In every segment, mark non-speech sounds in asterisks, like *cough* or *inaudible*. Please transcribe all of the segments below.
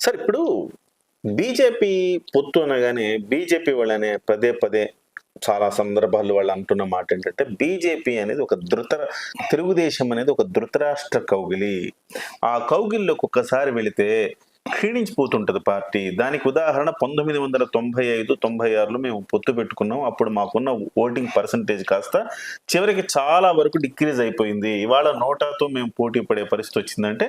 Sir ఇప్పుడు BJP పొత్తు అనగానే బీజేపీ వాళ్ళనే పదే పదే చాలా సందర్భాల్లో వాళ్ళు అంటున్న మాట ఏంటంటే బీజేపీ అనేది ఒక ధృత తెలుగుదేశం అనేది ఒక ధృతరాష్ట్ర కౌగిలి. ఆ కౌగిల్లోకి ఒక్కసారి వెళితే క్షీణించిపోతుంటుంది పార్టీ. దానికి ఉదాహరణ పంతొమ్మిది వందల తొంభై ఐదు తొంభై ఆరులో మేము పొత్తు పెట్టుకున్నాం. అప్పుడు మాకున్న ఓటింగ్ పర్సంటేజ్ కాస్త చివరికి చాలా వరకు డిక్రీజ్ అయిపోయింది. ఇవాళ నోటాతో మేము పోటీ పడే పరిస్థితి వచ్చిందంటే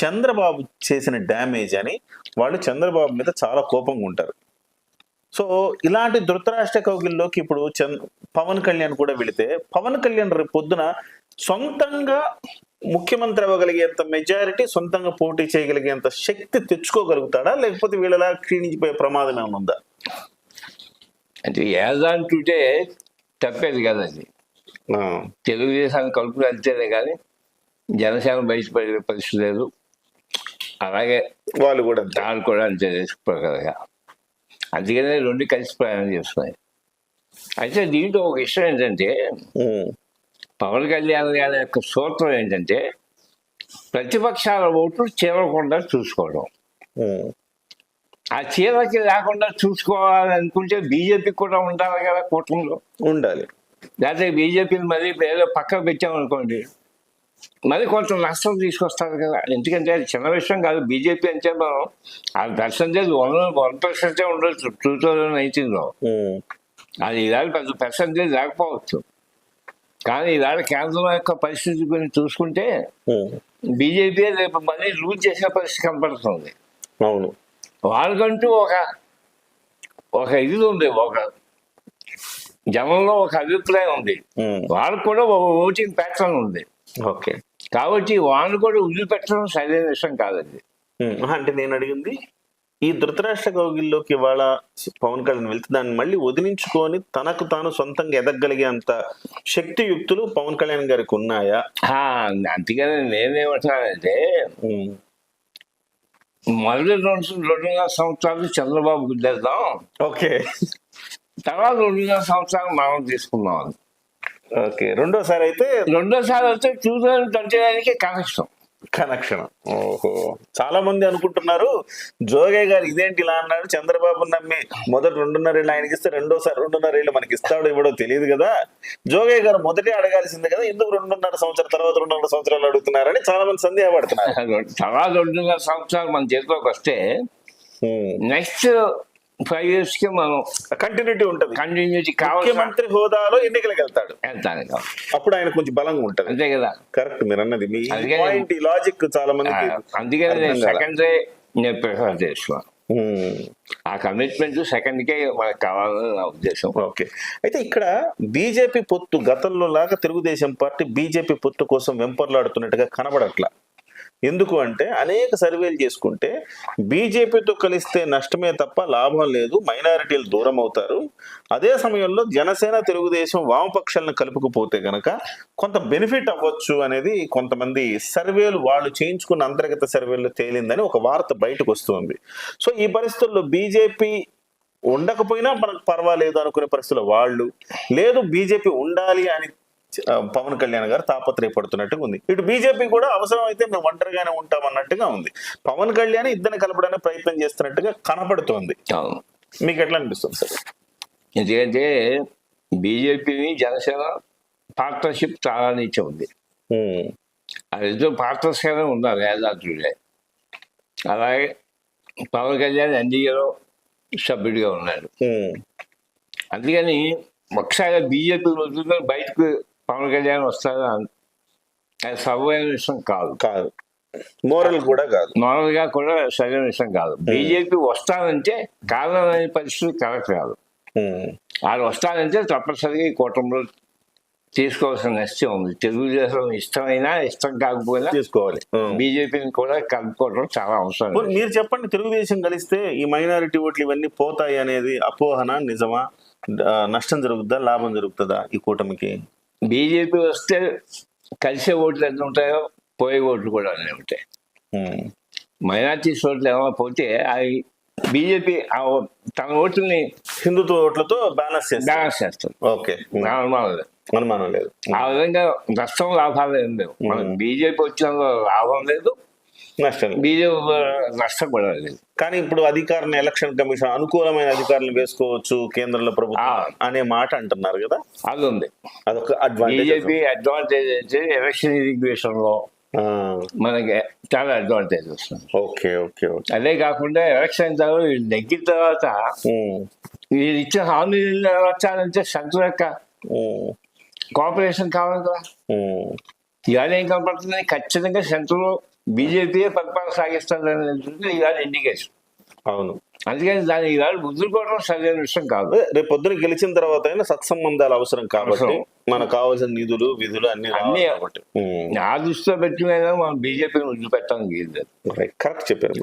చంద్రబాబు చేసిన డ్యామేజ్ అని వాళ్ళు చంద్రబాబు మీద చాలా కోపంగా ఉంటారు. సో ఇలాంటి ధృతరాష్ట్ర కౌగిల్లోకి ఇప్పుడు చంద్ పవన్ కళ్యాణ్ కూడా వెళితే పవన్ కళ్యాణ్ రేపు పొద్దున సొంతంగా ముఖ్యమంత్రి అవ్వగలిగేంత మెజారిటీ సొంతంగా పోటీ చేయగలిగేంత శక్తి తెచ్చుకోగలుగుతాడా? లేకపోతే వీళ్ళలా క్షీణించిపోయే ప్రమాదం ఏమైనా ఉందా? అంటే యాజ్ అంటుంటే తప్పేది కదండి. తెలుగుదేశాన్ని కలుపుకు వెళ్తేనే కానీ జనసేన బయటపడే పరిస్థితి లేదు. అలాగే వాళ్ళు కూడా అంతే. దాని కూడా అంతే చేసుకోగలగా అందుకనే రెండు కలిసి ప్రయాణం చేస్తున్నాయి. అయితే దీంట్లో ఒక ఇష్టం ఏంటంటే పవన్ కళ్యాణ్ గారి యొక్క సూత్రం ఏంటంటే ప్రతిపక్షాల ఓట్లు చేరకుండా చూసుకోవడం. ఆ చీరకి లేకుండా చూసుకోవాలనుకుంటే బీజేపీ కూడా ఉండాలి కదా కూటమిలో? ఉండాలి. లేకపోతే బీజేపీని మరీ ఏదో పక్కకు పెట్టామనుకోండి మరి కొంత నష్టం తీసుకొస్తారు కదా. ఎందుకంటే అది చిన్న విషయం కాదు బీజేపీ అంటే మనం ఆ పర్సంటేజ్ వన్ వన్ పర్సెంటే ఉండొచ్చు టూ థౌజండ్ నైన్టీన్లో. అది ఈవేళ పెద్ద పర్సంటేజ్ లేకపోవచ్చు కానీ ఈవేళ కేంద్రం యొక్క పరిస్థితి గురించి చూసుకుంటే బీజేపీ రేపు మళ్ళీ లూజ్ చేసే పరిస్థితి కనపడుతుంది. అవును. వాళ్ళకంటూ ఒక ఒక ఇది ఉంది ఒక జనంలో ఒక అభిప్రాయం ఉంది. వాళ్ళకు కూడా ఒక ఓటింగ్ ప్యాటర్న్ ఉంది. ఓకే. కాబట్టి వాళ్ళు కూడా వదిలిపెట్టడం సరైన విషయం కాదండి. అంటే నేను అడిగింది ఈ ధృతరాష్ట్ర కౌగిల్లోకి ఇవాళ పవన్ కళ్యాణ్ వెళ్తే దాన్ని మళ్ళీ వదిలించుకొని తనకు తాను సొంతంగా ఎదగలిగేంత శక్తియుక్తులు పవన్ కళ్యాణ్ గారికి ఉన్నాయా? అందుకని నేనేమంటానంటే మొదటి రెండు రెండున్నర సంవత్సరాలు చంద్రబాబు గుద్దేద్దాం. ఓకే. తర్వాత రెండున్నర సంవత్సరాలు మనం తీసుకుందాం. అని. ఓకే రెండోసారి అయితే రెండోసారి వస్తే టూ థౌజండ్ ట్వంటీ నైన్కి కనెక్షన్. కనెక్షన్. ఓహో. చాలా మంది అనుకుంటున్నారు జోగయ్య గారు ఇదేంటి ఇలా అన్నాడు చంద్రబాబు నమ్మి మొదటి రెండున్నర ఏళ్ళు ఆయనకి ఇస్తే రెండోసారి రెండున్నర ఏళ్ళు మనకి ఇస్తాడో ఇవ్వడో తెలియదు కదా. జోగయ్య గారు మొదటే అడగాల్సింది కదా ఎందుకు రెండున్నర సంవత్సరం తర్వాత రెండున్నర సంవత్సరాలు అడుగుతున్నారని చాలా మంది సందేహపడుతున్నారు. *laughs* తర్వాత రెండున్నర సంవత్సరాలు మన చేతిలోకి వస్తే నెక్స్ట్ ఫైవ్ ఇయర్స్కి మనం కంటిన్యూటీ ఉంటది. కంటిన్యూటీ కావాలి ముఖ్యమంత్రి హోదాలో ఎన్నికలకు వెళ్తాడు వెళ్తాను. అప్పుడు ఆయన కొంచెం బలంగా ఉంటది. అంతే కదా. కరెక్ట్ మీరు అన్నది. మీ పాయింట్ లాజిక్ చాలా మందికి అందుకని నేను. సెకండరీ నేను ప్రిఫర్ చేస్తున్నాను. ఆ కమిట్మెంట్ సెకండ్కే మనకు కావాలని నా ఉద్దేశం. ఓకే. అయితే ఇక్కడ బీజేపీ పొత్తు గతంలో లాగా తెలుగుదేశం పార్టీ బీజేపీ పొత్తు కోసం వెంపర్లాడుతున్నట్టుగా కనబడట్లా. ఎందుకు అంటే అనేక సర్వేలు చేసుకుంటే బీజేపీతో కలిస్తే నష్టమే తప్ప లాభం లేదు మైనారిటీలు దూరం అవుతారు. అదే సమయంలో జనసేన తెలుగుదేశం వామపక్షాలను కలుపుకుపోతే గనక కొంత బెనిఫిట్ అవ్వచ్చు అనేది కొంతమంది సర్వేలు వాళ్ళు చేయించుకున్న అంతర్గత సర్వేలు తేలిందని ఒక వార్త బయటకు వస్తుంది. సో ఈ పరిస్థితుల్లో బీజేపీ ఉండకపోయినా మనకు పర్వాలేదు అనుకునే పరిస్థితుల్లో వాళ్ళు లేదు బీజేపీ ఉండాలి అని పవన్ కళ్యాణ్ గారు తాపత్రయపడుతున్నట్టుగా ఉంది. ఇటు బీజేపీ కూడా అవసరం అయితే మేము ఒంటరిగానే ఉంటాం అన్నట్టుగా ఉంది. పవన్ కళ్యాణ్ ఇద్దరిని కలపడానికి ప్రయత్నం చేస్తున్నట్టుగా కనపడుతోంది. మీకు ఎట్లా అనిపిస్తుంది సార్? ఎందుకంటే బీజేపీని జనసేన పార్ట్నర్షిప్ చాలా నుంచి ఉంది. ఉమ్, అది పార్ట్నర్స్గానే ఉన్నారు వేదాంతుడే అలాగే పవన్ కళ్యాణ్ ఎన్డీఏలో సభ్యుడిగా ఉన్నాడు. అందుకని ఒకసారి బీజేపీ బయటకు పవన్ కళ్యాణ్ వస్తారా అది సర్వైన విషయం కాదు. కాదు. మోరల్ కూడా కాదు. మామూలుగా కూడా సరైన విషయం కాదు. బీజేపీ వస్తానంటే కాదనే పరిస్థితి కరెక్ట్ కాదు. వాళ్ళు వస్తానంటే తప్పనిసరిగా ఈ కూటమిలో తీసుకోవాల్సిన నిశ్చయం ఉంది. తెలుగుదేశం ఇష్టమైనా ఇష్టం కాకపోయినా తీసుకోవాలి. ఉమ్. బీజేపీని కూడా కలుపుకోవడం చాలా అవసరం. మీరు చెప్పండి తెలుగుదేశం కలిస్తే ఈ మైనారిటీ ఓట్లు ఇవన్నీ పోతాయి అనేది అపోహన నిజమా? నష్టం జరుగుతుందా లాభం జరుగుతుందా ఈ కూటమికి? బీజేపీ వస్తే కలిసే ఓట్లు ఎన్ని ఉంటాయో పోయే ఓట్లు కూడా అన్నీ ఉంటాయి. మైనార్టీస్ ఓట్లు ఏమైనా పోతే అవి బీజేపీ తన ఓట్లని హిందుత్వ ఓట్లతో బ్యాలెన్స్ చేస్తారు. బ్యాలెన్స్ చేస్తుంది ఓకే. అనుమానం లేదు. అనుమానం లేదు. ఆ విధంగా నష్టం లాభాలు ఏం లేవు. మనకు మ్మ్. బీజేపీ వచ్చిన లాభం లేదు. నష్టం. బీజేపీ నష్టపడాలి కానీ ఇప్పుడు అధికారులను ఎలక్షన్ కమిషన్ అనుకూలమైన అధికారులను వేసుకోవచ్చు కేంద్రంలో ప్రభుత్వం. అనే మాట అంటున్నారు కదా? అది ఉంది. అదొక అడ్వాంటేజ్ బీజేపీ అడ్వాంటేజ్ అయితే ఎలక్షన్ ఇరిగేషన్లో మనకి చాలా అడ్వాంటేజ్ వస్తుంది. Okay okay okay. అదే కాకుండా ఎలక్షన్ తర్వాత నెగ్గిన తర్వాత వీళ్ళు ఇచ్చిన హామీలు నెరవేర్చాలంటే సెంటర్ యొక్క కోఆపరేషన్ కావాలి కదా. ఇవాళ ఏం కనపడుతుంది? ఖచ్చితంగా సెంట్రల్ బీజేపీ పరిపాలన సాగిస్తుంది అనేది ఇవాళ ఇండికేషన్ అవును. అందుకని దాన్ని ఇవాళ ముద్దుకోవడం సరైన విషయం కాదు. రేపు పొద్దున గెలిచిన తర్వాత అయినా సత్సంబంధాలు అవసరం కాబట్టి. మనకు కావాల్సిన నిధులు విధులు అన్ని అన్నీ కాబట్టి. ఉమ్, ఆ దృష్టిలో పెట్టుకునే మనం బీజేపీని వదిలిపెట్టడానికి లేదు రైట్. కరెక్ట్ చెప్పారు.